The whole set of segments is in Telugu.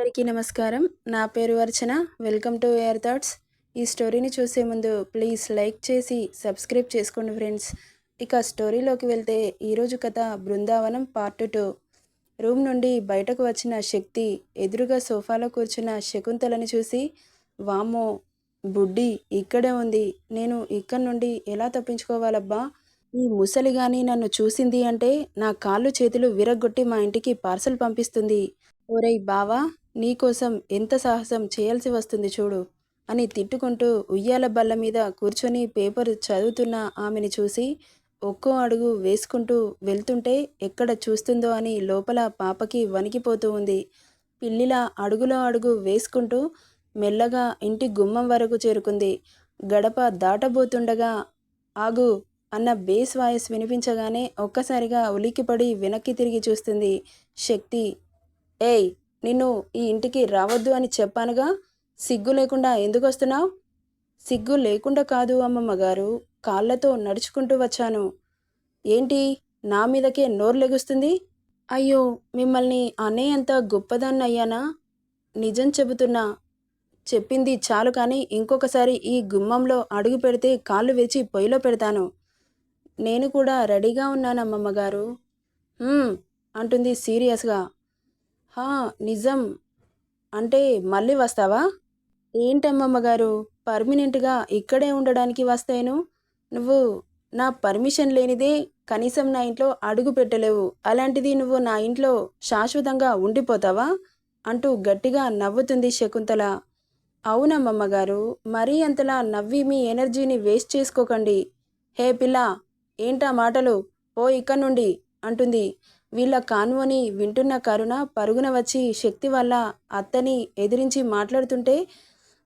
అందరికీ నమస్కారం. నా పేరు Archana. Welcome to air thoughts. ఈ స్టోరీని చూసే ముందు ప్లీజ్ లైక్ చేసి సబ్స్క్రైబ్ చేసుకోండి ఫ్రెండ్స్. ఇక స్టోరీలోకి వెళ్తే ఈరోజు కథ బృందావనం పార్ట్ టూ. రూమ్ నుండి బయటకు వచ్చిన శక్తి ఎదురుగా సోఫాలో కూర్చున్న శకుంతలని చూసి వామో బుడ్డి ఇక్కడే ఉంది. నేను ఇక్కడి నుండి ఎలా తప్పించుకోవాలబ్బా? ఈ ముసలి గాని నన్ను చూసింది అంటే నా కాళ్ళు చేతులు విరగ్గొట్టి మా ఇంటికి పార్సల్ పంపిస్తుంది. ఓరేయ్ బావా నీకోసం ఎంత సాహసం చేయాల్సి వస్తుంది చూడు అని తిట్టుకుంటూ ఉయ్యాల బల్ల మీద కూర్చొని పేపర్ చదువుతున్న ఆమెని చూసి ఒక్కో అడుగు వేసుకుంటూ వెళ్తుంటే ఎక్కడ చూస్తుందో అని లోపల పాపకి వణికిపోతూ ఉంది. పిల్లిలా అడుగులో అడుగు వేసుకుంటూ మెల్లగా ఇంటి గుమ్మం వరకు చేరుకుంది. గడప దాటబోతుండగా ఆగు అన్న బేస్ వాయిస్ వినిపించగానే ఒక్కసారిగా ఉలిక్కిపడి వెనక్కి తిరిగి చూస్తుంది శక్తి. ఏయ్ నిన్ను ఈ ఇంటికి రావద్దు అని చెప్పానుగా? సిగ్గు లేకుండా ఎందుకు వస్తున్నావు? సిగ్గు లేకుండా కాదు అమ్మమ్మ గారు కాళ్ళతో నడుచుకుంటూ వచ్చాను. ఏంటి నా మీదకే నోరు లెగుస్తుంది? అయ్యో మిమ్మల్ని అనేంత గొప్పదాన్ని అయ్యానా? నిజం చెబుతున్నా. చెప్పింది చాలు కానీ ఇంకొకసారి ఈ గుమ్మంలో అడుగు పెడితే కాళ్ళు వేచి పొయ్యిలో పెడతాను. నేను కూడా రెడీగా ఉన్నాను అమ్మమ్మ గారు అంటుంది సీరియస్గా. హా నిజం. అంటే మళ్ళీ వస్తావా? ఏంటమ్మమ్మ గారు ఇక్కడే ఉండడానికి వస్తాను నువ్వు నా పర్మిషన్ లేనిదే కనీసం నా ఇంట్లో అడుగు పెట్టలేవు. అలాంటిది నువ్వు నా ఇంట్లో శాశ్వతంగా ఉండిపోతావా? అంటూ గట్టిగా నవ్వుతుంది శకుంతల. అవునమ్మమ్మ గారు మరీ అంతలా నవ్వి మీ ఎనర్జీని వేస్ట్ చేసుకోకండి. హే పిల్ల ఏంటా మాటలు? ఓ ఇక్కడ నుండి అంటుంది. వీళ్ళ కాన్వోని వింటున్న కరుణ పరుగున వచ్చి శక్తి వల్ల అత్తని ఎదిరించి మాట్లాడుతుంటే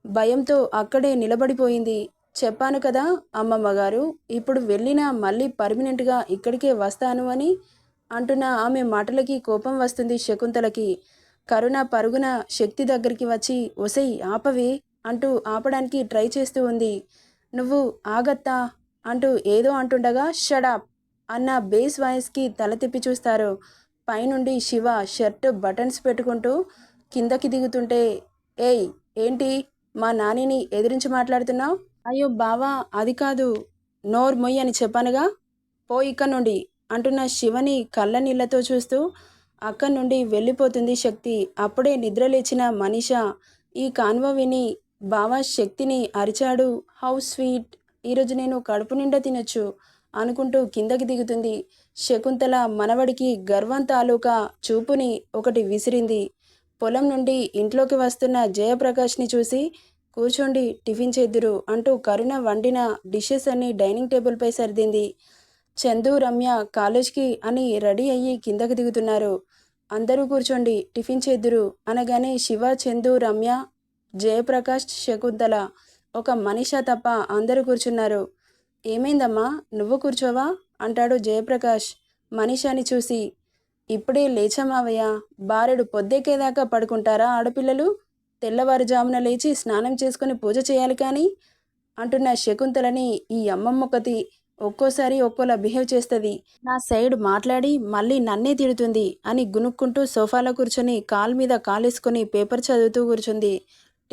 భయంతో అక్కడే నిలబడిపోయింది. చెప్పాను కదా అమ్మమ్మ గారు ఇప్పుడు వెళ్ళినా మళ్ళీ పర్మనెంట్గా ఇక్కడికే వస్తాను అని అంటున్న ఆమె మాటలకి కోపం వస్తుంది శకుంతలకి. కరుణ పరుగున శక్తి దగ్గరికి వచ్చి ఒసై ఆపవే అంటూ ఆపడానికి ట్రై చేస్తూ ఉంది. నువ్వు ఆగత్తా అంటూ ఏదో అంటుండగా షడాప్ అన్న బేస్ వాయిస్కి తల తిప్పి చూస్తారు. పైనుండి శివ షర్ట్ బటన్స్ పెట్టుకుంటూ కిందకి దిగుతుంటే ఏయ్ ఏంటి? మా నానిని ఎదిరించి మాట్లాడుతున్నావు? అయ్యో బావా అది కాదు. నోర్ మొయ్యి అని చెప్పానుగా. పో ఇక్కడ నుండి అంటున్న శివని కళ్ళ నీళ్ళతో చూస్తూ అక్కడి నుండి వెళ్ళిపోతుంది శక్తి. అప్పుడే నిద్రలేచిన మనిష ఈ కాన్వ విని బావా శక్తిని అరిచాడు. How sweet! ఈరోజు నేను కడుపు నిండా తినొచ్చు. అనుకుంటూ కిందకి దిగుతుంది. శకుంతల మనవడికి గర్వం తాలూకా చూపుని ఒకటి విసిరింది. పొలం నుండి ఇంట్లోకి వస్తున్న జయప్రకాష్ని చూసి కూర్చోండి టిఫిన్ చేద్దురు అంటూ కరుణ వండిన డిషెస్ అన్ని డైనింగ్ టేబుల్పై సర్దింది. చందు రమ్య కాలేజ్కి అని రెడీ అయ్యి కిందకి దిగుతున్నారు. అందరూ కూర్చోండి టిఫిన్ చేద్దురు అనగానే శివ చందు రమ్య జయప్రకాష్ శకుంతల ఒక మనిష తప్ప అందరూ కూర్చున్నారు. ఏమైందమ్మా? నువ్వు కూర్చోవా? అంటాడు జయప్రకాష్. మనీషాని చూసి ఇప్పుడే లేచామావయ్య బారెడు పొద్దెక్కేదాకా పడుకుంటారా ఆడపిల్లలు? తెల్లవారుజామున లేచి స్నానం చేసుకుని పూజ చేయాలి కానీ? అంటున్న శకుంతలని ఈ అమ్మమ్మొక్కతి ఒక్కోసారి ఒక్కోలా బిహేవ్ చేస్తుంది. నా సైడ్ మాట్లాడి మళ్ళీ నన్నే తిడుతుంది అని గునుక్కుంటూ సోఫాలో కూర్చొని కాల్ మీద కాలేసుకొని పేపర్ చదువుతూ కూర్చుంది.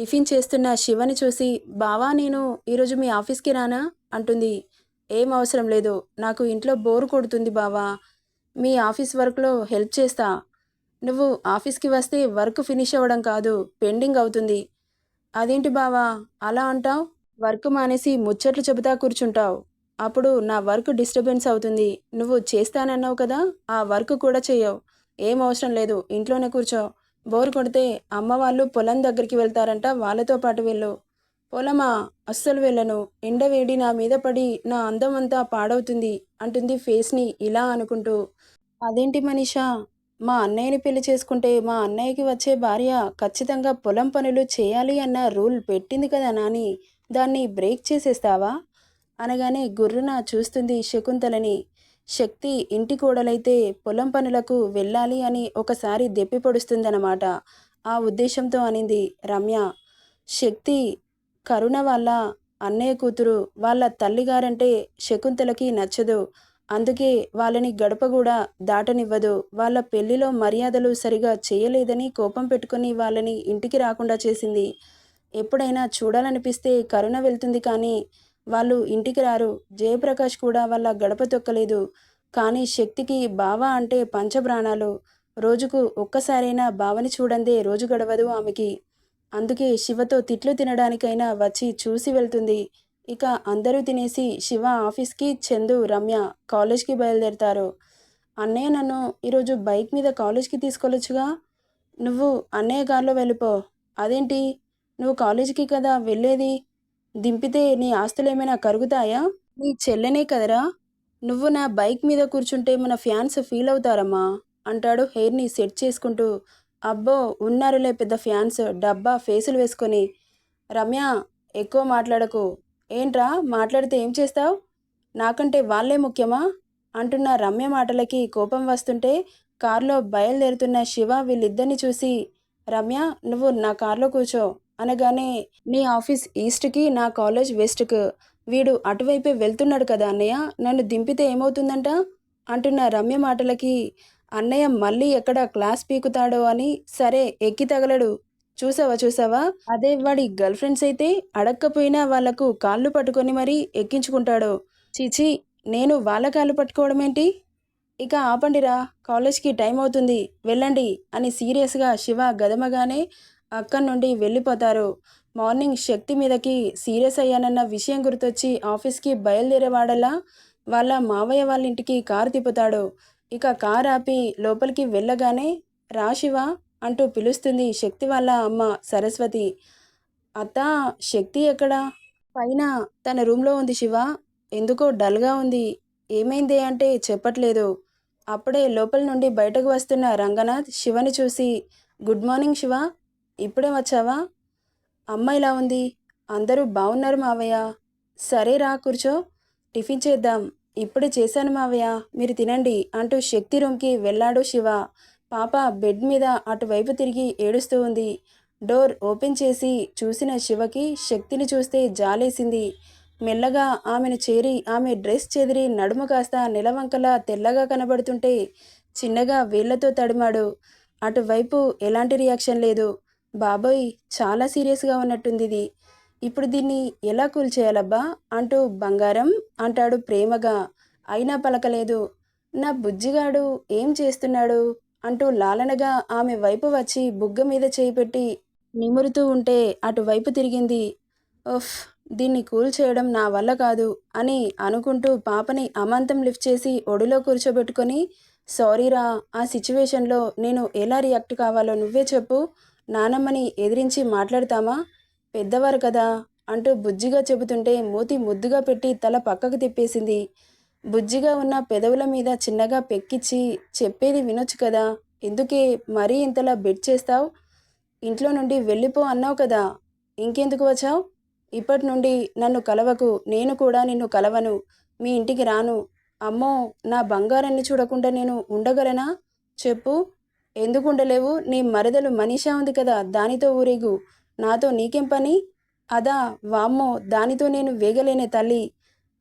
టిఫిన్ చేస్తున్న శివని చూసి బావా నేను ఈరోజు మీ ఆఫీస్కి రానా? అంటుంది. ఏం అవసరం లేదు. నాకు ఇంట్లో బోర్ కొడుతుంది బావా. మీ ఆఫీస్ వర్క్లో హెల్ప్ చేస్తా. నువ్వు ఆఫీస్కి వస్తే వర్క్ ఫినిష్ అవ్వడం కాదు పెండింగ్ అవుతుంది. అదేంటి బావా? అలా అంటావు? వర్క్ మానేసి ముచ్చట్లు చెబుతా కూర్చుంటావు. అప్పుడు నా వర్క్ డిస్టర్బెన్స్ అవుతుంది. నువ్వు చేస్తానన్నావు కదా ఆ వర్క్ కూడా చేయవు ఏం అవసరం లేదు. ఇంట్లోనే కూర్చో. బోరు కొడితే అమ్మ వాళ్ళు పొలం దగ్గరికి వెళ్తారంట. వాళ్ళతో పాటు వెళ్ళు. పొలమా అస్సలు వెళ్ళను. ఎండ వేడి నా మీద పడి నా అందం అంతా పాడవుతుంది అంటుంది ఫేస్ని ఇలా అనుకుంటూ. అదేంటి మనీషా? మా అన్నయ్యని పెళ్ళి చేసుకుంటే మా అన్నయ్యకి వచ్చే భార్య ఖచ్చితంగా పొలం పనులు చేయాలి అన్న రూల్ పెట్టింది కదా నాని. దాన్ని బ్రేక్ చేసేస్తావా? అనగానే గుర్రున చూస్తుంది శకుంతలని. శక్తి ఇంటి కోడలైతే పొలం పనులకు వెళ్ళాలి అని ఒకసారి దెప్పి పొడుస్తుందన్నమాట. ఆ ఉద్దేశంతో అనింది రమ్య. శక్తి కరుణ వాళ్ళ అన్నయ్య కూతురు వాళ్ళ తల్లిగారంటే శకుంతలకి నచ్చదు. అందుకే వాళ్ళని గడప కూడా దాటనివ్వదు. వాళ్ళ పెళ్ళిలో మర్యాదలు సరిగా చేయలేదని కోపం పెట్టుకుని వాళ్ళని ఇంటికి రాకుండా చేసింది. ఎప్పుడైనా చూడాలనిపిస్తే కరుణ వెళ్తుంది కానీ వాళ్ళు ఇంటికి రారు. జయప్రకాష్ కూడా వాళ్ళ గడప తొక్కలేదు. కానీ శక్తికి బావ అంటే పంచప్రాణాలు. రోజుకు ఒక్కసారైనా బావని చూడందే రోజు గడవదు ఆమెకి. అందుకే శివతో తిట్లు తినడానికైనా వచ్చి చూసి వెళ్తుంది. ఇక అందరూ తినేసి శివ ఆఫీస్కి చందు రమ్య కాలేజ్కి బయలుదేరుతారు. అన్నయ్య నన్ను ఈరోజు బైక్ మీద కాలేజ్కి తీసుకెళ్ళొచ్చుగా నువ్వు అన్నయ్య కారులో వెళ్ళిపో. అదేంటి? నువ్వు కాలేజీకి కదా వెళ్ళేది? దింపితే నీ ఆస్తులు ఏమైనా కరుగుతాయా? నీ చెల్లెనే కదరా. నువ్వు నా బైక్ మీద కూర్చుంటే మన ఫ్యాన్స్ ఫీల్ అవుతారమ్మా అంటాడు హెయిర్ని సెట్ చేసుకుంటూ. అబ్బో ఉన్నారులే పెద్ద ఫ్యాన్స్ డబ్బా ఫేసులు వేసుకొని. రమ్య ఎక్కువ మాట్లాడకు. ఏంట్రా మాట్లాడితే ఏం చేస్తావు? నాకంటే వాళ్ళే ముఖ్యమా? అంటున్న రమ్య మాటలకి కోపం వస్తుంటే కారులో బయలుదేరుతున్న శివ వీళ్ళిద్దరిని చూసి రమ్య నువ్వు నా కారులో కూర్చో. అనగానే నీ ఆఫీస్ ఈస్ట్కి నా కాలేజ్ వెస్ట్కు. వీడు అటువైపే వెళ్తున్నాడు కదా అన్నయ్య నన్ను దింపితే ఏమవుతుందంట? అంటున్న రమ్య మాటలకి అన్నయ్య మళ్ళీ ఎక్కడ క్లాస్ పీకుతాడో అని సరే ఎక్కి తగలడు. చూసావా చూసావా? అదే వాడి గర్ల్ ఫ్రెండ్స్ అయితే అడక్కపోయినా వాళ్ళకు కాళ్ళు పట్టుకొని మరీ ఎక్కించుకుంటాడు. చీచి నేను వాళ్ళ కాళ్ళు పట్టుకోవడం ఏంటి ఇక ఆపండిరా కాలేజ్కి టైం అవుతుంది వెళ్ళండి అని సీరియస్గా శివ గదమగానే అక్కడి నుండి వెళ్ళిపోతారు. మార్నింగ్ శక్తి మీదకి సీరియస్ అయ్యానన్న విషయం గుర్తొచ్చి ఆఫీస్కి బయలుదేరేవాడలా వాళ్ళ మావయ్య వాళ్ళ ఇంటికి కారు తిప్పుతాడు. ఇక కారు ఆపి లోపలికి వెళ్ళగానే రా శివ అంటూ పిలుస్తుంది శక్తి వాళ్ళ అమ్మ సరస్వతి. అత్త శక్తి ఎక్కడా? పైన తన రూమ్లో ఉంది శివ. ఎందుకో డల్గా ఉంది. ఏమైంది అంటే చెప్పట్లేదు. అప్పుడే లోపల నుండి బయటకు వస్తున్న రంగనాథ్ శివని చూసి గుడ్ మార్నింగ్ శివ. ఇప్పుడే వచ్చావా? అమ్మ ఇలా ఉంది. అందరూ బాగున్నారు మావయ్య. సరే రా కూర్చో. టిఫిన్ చేద్దాం. ఇప్పుడే చేశాను మావయ్య. మీరు తినండి అంటూ శక్తి రూమ్కి వెళ్ళాడు శివ. పాప బెడ్ మీద అటువైపు తిరిగి ఏడుస్తూ ఉంది. డోర్ ఓపెన్ చేసి చూసిన శివకి శక్తిని చూస్తే జాలేసింది. మెల్లగా ఆమెను చేరి ఆమె డ్రెస్ చెదిరి నడుము కాస్త నిలవంకలా తెల్లగా కనబడుతుంటే చిన్నగా వేళ్ళతో తడిమాడు. అటువైపు ఎలాంటి రియాక్షన్ లేదు. బాబోయ్ చాలా సీరియస్గా ఉన్నట్టుంది ఇది. ఇప్పుడు దీన్ని ఎలా కూల్ చేయాలబ్బా? అంటూ బంగారం అంటాడు ప్రేమగా. అయినా పలకలేదు. నా బుజ్జిగాడు ఏం చేస్తున్నాడు? అంటూ లాలనగా ఆమె వైపు వచ్చి బుగ్గ మీద చేయిపెట్టి నిమురుతూ ఉంటే అటువైపు తిరిగింది. ఉఫ్ దీన్ని కూల్ చేయడం నా వల్ల కాదు అని అనుకుంటూ పాపని అమాంతం లిఫ్ట్ చేసి ఒడిలో కూర్చోబెట్టుకొని సారీరా ఆ సిచ్యువేషన్లో నేను ఎలా రియాక్ట్ కావాలో నువ్వే చెప్పు. నానమ్మని ఎదిరించి మాట్లాడతామా? పెద్దవారు కదా! అంటూ బుజ్జిగా చెబుతుంటే మూతి ముద్దుగా పెట్టి తల పక్కకు తిప్పేసింది. బుజ్జిగా ఉన్న పెదవుల మీద చిన్నగా పెక్కిచ్చి చెప్పేది వినొచ్చు కదా! ఎందుకే మరీ ఇంతలా బెడ్ చేస్తావు? ఇంట్లో నుండి వెళ్ళిపో అన్నావు కదా! ఇంకెందుకు వచ్చావు? ఇప్పటి నుండి నన్ను కలవకు నేను కూడా నిన్ను కలవను. మీ ఇంటికి రాను. అమ్మో నా బంగారాన్ని చూడకుండా నేను ఉండగలనా? చెప్పు. ఎందుకు ఉండలేవు నీ మరదలు మనీషా ఉంది కదా దానితో ఊరేగు. నాతో నీకేం పని? అదా వామ్మో దానితో నేను వేగలేనే తల్లి.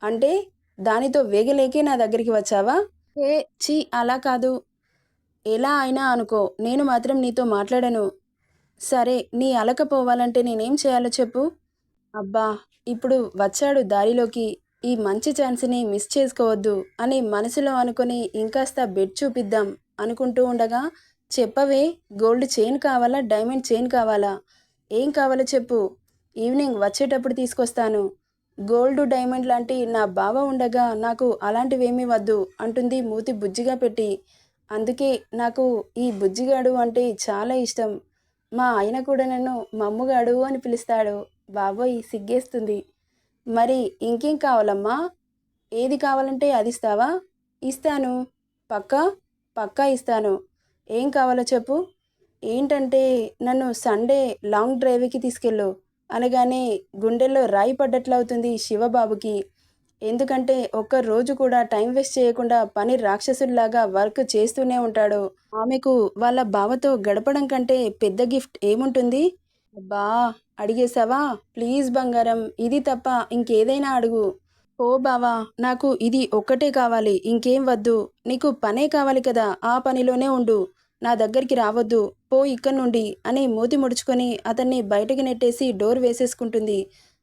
అంటే దానితో వేగలేకే నా దగ్గరికి వచ్చావా? ఏ చీ అలా కాదు. ఎలా అయినా అనుకో నేను మాత్రం నీతో మాట్లాడను. సరే నీ అలక పోవాలంటే నేనేం చేయాలో చెప్పు. అబ్బా ఇప్పుడు వచ్చాడు దారిలోకి. ఈ మంచి ఛాన్స్ని మిస్ చేసుకోవద్దు అని మనసులో అనుకుని ఇంకాస్త బెడ్ చూపిద్దాం అనుకుంటూ ఉండగా చెప్పవే గోల్డ్ చైన్ కావాలా డైమండ్ చైన్ కావాలా? ఏం కావాలో చెప్పు. ఈవినింగ్ వచ్చేటప్పుడు తీసుకొస్తాను. గోల్డ్ డైమండ్ లాంటి నా బావ ఉండగా నాకు అలాంటివేమీ వద్దు అంటుంది మూతి బుజ్జిగా పెట్టి. అందుకే నాకు ఈ బుజ్జిగాడు అంటే చాలా ఇష్టం. మా ఆయన కూడా నన్ను మమ్ముగాడు అని పిలుస్తాడు. బాబోయ్ సిగ్గేస్తుంది. మరి ఇంకేం కావాలమ్మా? ఏది కావాలంటే అది ఇస్తావా? ఇస్తాను. పక్కా? పక్కా ఇస్తాను. ఏం కావాలో చెప్పు. ఏంటంటే నన్ను సండే లాంగ్ డ్రైవ్కి తీసుకెళ్ళు అనగానే గుండెల్లో రాయి పడ్డట్లవుతుంది శివబాబుకి. ఎందుకంటే ఒక్క రోజు కూడా టైం వేస్ట్ చేయకుండా పని రాక్షసుల్లాగా వర్క్ చేస్తూనే ఉంటాడు. ఆమెకు వాళ్ళ బావతో గడపడం కంటే పెద్ద గిఫ్ట్ ఏముంటుంది? అబ్బా అడిగేసావా ప్లీజ్ బంగారం ఇది తప్ప ఇంకేదైనా అడుగు. ఓ బావా నాకు ఇది ఒక్కటే కావాలి ఇంకేం వద్దు. నీకు పనే కావాలి కదా ఆ పనిలోనే ఉండు. నా దగ్గరికి రావద్దు పో ఇక్కడి నుండి అని మూతి ముడుచుకొని అతన్ని బయటకి నెట్టేసి డోర్ వేసేసుకుంటుంది.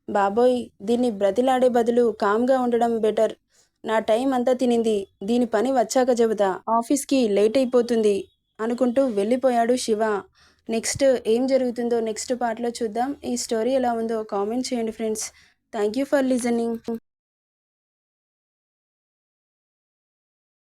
బాబోయ్ దీన్ని బ్రతిలాడే బదులు కామ్గా ఉండడం బెటర్. నా టైం అంతా తినింది దీని పని వచ్చాక చెబుతా. ఆఫీస్కి లేట్ అయిపోతుంది అనుకుంటూ వెళ్ళిపోయాడు శివ. నెక్స్ట్ ఏం జరుగుతుందో నెక్స్ట్ పార్ట్లో చూద్దాం. ఈ స్టోరీ ఎలా ఉందో కామెంట్ చేయండి friends. Thank you for listening.